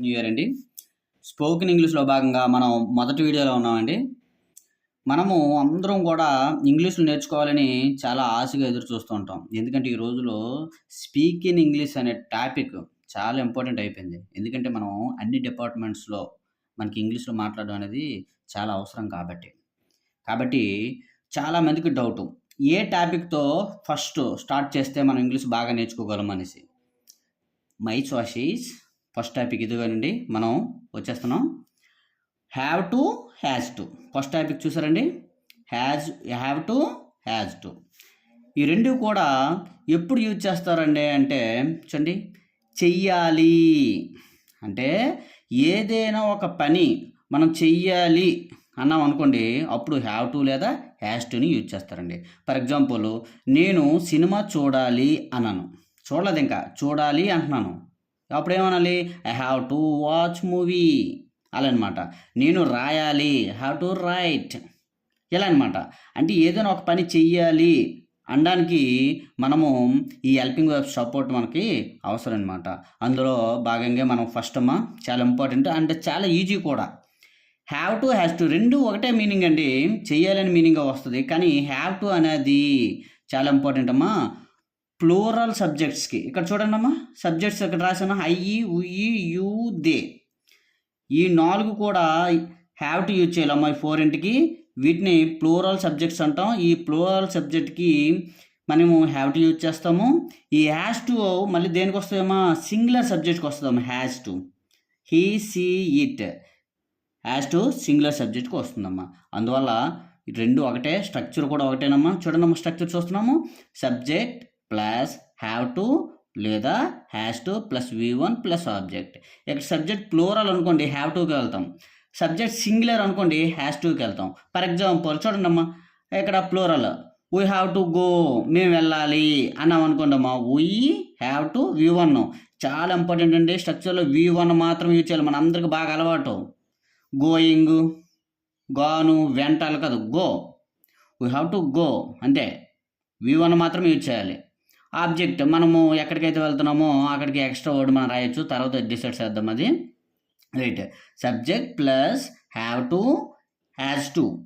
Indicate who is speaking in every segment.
Speaker 1: New year అండి. Spoken ఇంగ్లీష్లో భాగంగా మనం మొదటి వీడియోలో ఉన్నామండి. మనము అందరం కూడా ఇంగ్లీష్లో నేర్చుకోవాలని చాలా ఆశగా ఎదురు చూస్తూ ఉంటాం. ఎందుకంటే ఈ రోజులో స్పీక్ ఇన్ ఇంగ్లీష్ అనే టాపిక్ చాలా ఇంపార్టెంట్ అయిపోయింది. ఎందుకంటే మనం అన్ని డిపార్ట్మెంట్స్లో మనకి ఇంగ్లీష్లో మాట్లాడడం అనేది చాలా అవసరం కాబట్టి. కాబట్టి చాలామందికి డౌట్. ఏ టాపిక్తో ఫస్ట్ స్టార్ట్ చేస్తే మనం ఇంగ్లీష్ బాగా నేర్చుకోగలం అనేసి? My choice is first topic ఇదిగోనండి మనం వచ్చేస్తున్నాం. Have to has to first topic చూసారండి? Has have to has to ఈ రెండు కూడా ఎప్పుడు యూజ్ చేస్తారండి అంటే చూడండి చెయ్యాలి. అంటే ఏదైనా ఒక పని మనం చెయ్యాలి అన్నాం అనుకోండి అప్పుడు హ్యావ్ టు లేదా హ్యాష్ టుని యూజ్ చేస్తారండి. ఫర్ ఎగ్జాంపుల్ నేను సినిమా చూడాలి అన్నాను. చూడలేదు ఇంకా చూడాలి అంటున్నాను. అప్పుడు ఏమనాలి I have to watch movie అలా అనమాట నేను రాయాలి. హ్యావ్ టు రైట్ ఇలా అనమాట అంటే ఏదైనా ఒక పని చెయ్యాలి అనడానికి మనము ఈ హెల్పింగ్ వెబ్ సపోర్ట్ మనకి అవసరం అనమాట అందులో భాగంగా మనం ఫస్ట్ అమ్మా చాలా ఇంపార్టెంట్ అండ్ చాలా ఈజీ కూడా. హ్యావ్ టు హ్యాస్ టు రెండు ఒకటే మీనింగ్ అండి. చేయాలని మీనింగ్ వస్తుంది. కానీ హ్యావ్ టు అనేది చాలా ఇంపార్టెంట్ అమ్మా. ప్లోరల్ సబ్జెక్ట్స్కి ఇక్కడ చూడండి అమ్మా సబ్జెక్ట్స్ ఇక్కడ రాసాను ఐఈ ఉయి యూ దే. ఈ నాలుగు కూడా హ్యావ్ టు యూజ్ చేయాలమ్మా ఈ ఫోర్ ఇంటికి వీటిని ప్లోరల్ సబ్జెక్ట్స్ అంటాం. ఈ ప్లోరల్ సబ్జెక్ట్కి మనము హ్యావ్ టు యూజ్ చేస్తాము. ఈ హ్యాష్ టు మళ్ళీ దేనికి వస్తుందమ్మా సింగులర్ సబ్జెక్ట్కి వస్తుందమ్మా has to he she it has to singular సబ్జెక్ట్కి వస్తుందమ్మా. అందువల్ల ఈ రెండు ఒకటే స్ట్రక్చర్ కూడా ఒకటేనమ్మా. చూడండి స్ట్రక్చర్ చూస్తున్నాము. సబ్జెక్ట్ ప్లస్ హ్యావ్ టు లేదా has to plus V one plus object ఇక్కడ సబ్జెక్ట్ ప్లోరల్ అనుకోండి హ్యావ్ టుకి వెళ్తాం. సబ్జెక్ట్ సింగులర్ అనుకోండి హ్యాష్ టూకి వెళ్తాం. ఫర్ ఎగ్జాంపుల్ చూడండి అమ్మా ఇక్కడ plural we have to go మేము వెళ్ళాలి అన్నాం అనుకోండి అమ్మా we have to V one చాలా ఇంపార్టెంట్ అండి స్ట్రక్చర్లో వి వన్ మాత్రం యూజ్ చేయాలి. మన అందరికి బాగా అలవాటు. గోయింగ్ గాను వెంటాలి కాదు go we have to go అంతే. వి వన్ మాత్రం యూజ్ చేయాలి. ఆబ్జెక్ట్ మనము ఎక్కడికైతే వెళ్తున్నామో అక్కడికి ఎక్స్ట్రా వర్డ్ మనం రాయొచ్చు తర్వాత డిసైడ్ చేద్దాం అది. Right subject plus have to has to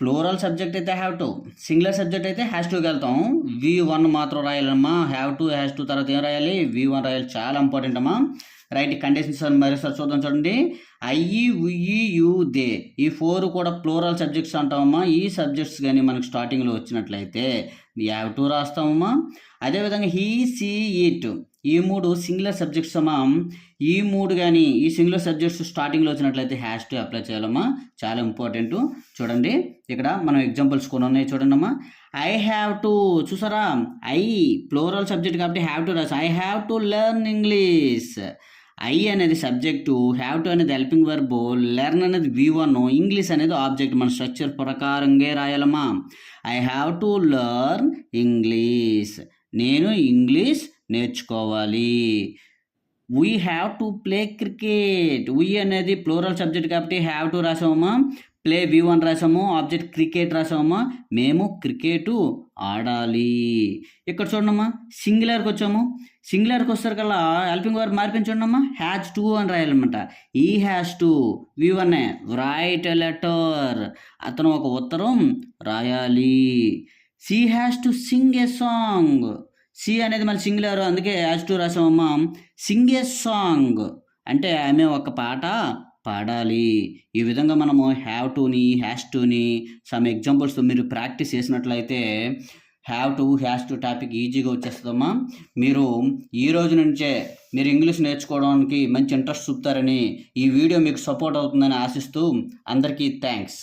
Speaker 1: plural subject అయితే హ్యావ్ టు సింగులర్ సబ్జెక్ట్ అయితే హ్యాష్ టూకి వెళ్తాం. వి వన్ మాత్రం రాయాలమ్మా. హ్యావ్ టు హ్యాష్ టు తర్వాత ఏం రాయాలి? వి వన్ రాయాలి. చాలా ఇంపార్టెంట్ అమ్మా. రైట్ కండిషన్స్ మరోసారి చూద్దాం చూడండి. I we you they. ఈ ఫోర్ కూడా ప్లూరల్ సబ్జెక్ట్స్ అంటామమ్మా ఈ సబ్జెక్ట్స్ కానీ మనకు స్టార్టింగ్లో వచ్చినట్లయితే యావ్ టు రాస్తామమ్మా అదేవిధంగా హీ సీ ఇట్. ఈ మూడు సింగులర్ సబ్జెక్ట్స్ అమ్మా. ఈ మూడు కానీ ఈ సింగులర్ సబ్జెక్ట్స్ స్టార్టింగ్లో వచ్చినట్లయితే హ్యాష్ టు అప్లై చేయాలమ్మా. చాలా ఇంపార్టెంట్. చూడండి ఇక్కడ మనం ఎగ్జాంపుల్స్ కొన్ని ఉన్నాయి చూడండి అమ్మా. ఐ హ్యావ్ టు చూసారా? ఐ ప్లోరల్ సబ్జెక్ట్ కాబట్టి హ్యావ్ టు రాసి. I have to learn English. I అనేది సబ్జెక్టు హ్యావ్ టు అనేది హెల్పింగ్ వర్బ్ లెర్న్ అనేది వి వన్ ఇంగ్లీష్ అనేది ఆబ్జెక్ట్ మన స్ట్రక్చర్ ప్రకారంగా రాయాలమ్మా. I have to learn English నేను ఇంగ్లీష్ నేర్చుకోవాలి. We have to play cricket we అనేది ప్లోరల్ సబ్జెక్ట్ కాబట్టి హ్యావ్ టు రాసామమ్మా ప్లే వి వన్ రాసాము ఆబ్జెక్ట్ క్రికెట్ రాసామమ్మా మేము క్రికెట్ ఆడాలి. ఇక్కడ చూడమ్మా సింగులర్కి వచ్చాము. సింగులర్కి వస్తారు కల్లా హెల్పింగ్ వర్క్ మార్పించండమ్మా హ్యాచ్ టూ అని రాయాలన్నమాట. ఈ has to V one write letter అతను ఒక ఉత్తరం రాయాలి. She has to sing a song she అనేది మళ్ళీ సింగులర్ అందుకే హ్యాష్ టూ రాసామమ్మా. సింగ్ ఏ సాంగ్ అంటే ఆమె ఒక పాట పాడాలి. ఈ విధంగా మనము హ్యావ్ టుని హ్యాష్ టుని సమ్ ఎగ్జాంపుల్స్ మీరు ప్రాక్టీస్ చేసినట్లయితే have to has to topic ఈజీగా వచ్చేస్తుందమ్మా. మీరు ఈ రోజు నుంచే మీరు ఇంగ్లీష్ నేర్చుకోవడానికి మంచి ఇంట్రెస్ట్ చూపుతారని ఈ వీడియో మీకు సపోర్ట్ అవుతుందని ఆశిస్తూ అందరికీ థ్యాంక్స్